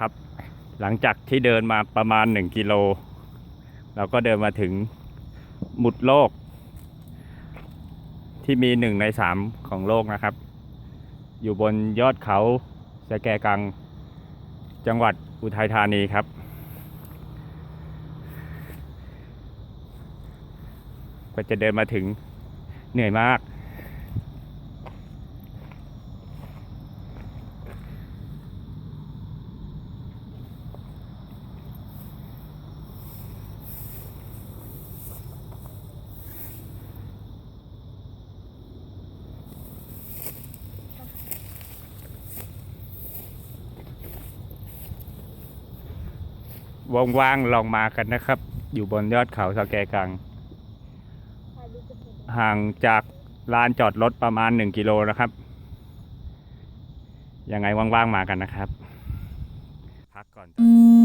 ครับ หลังจากที่เดินมาประมาณหนึ่งกิโล เราก็เดินมาถึงหมุดโลก ที่มีหนึ่งในสามของโลกนะครับ อยู่บนยอดเขาสแกกัง จังหวัดอุทัยธานีครับ ก็จะเดินมาถึงเหนื่อยมาก ว่างๆลองมากันนะครับ อยู่บนยอดเขาสแกกัง ห่างจากลานจอดรถประมาณ 1 กิโลนะครับ ยังไงว่างๆมากันนะครับ พักก่อนน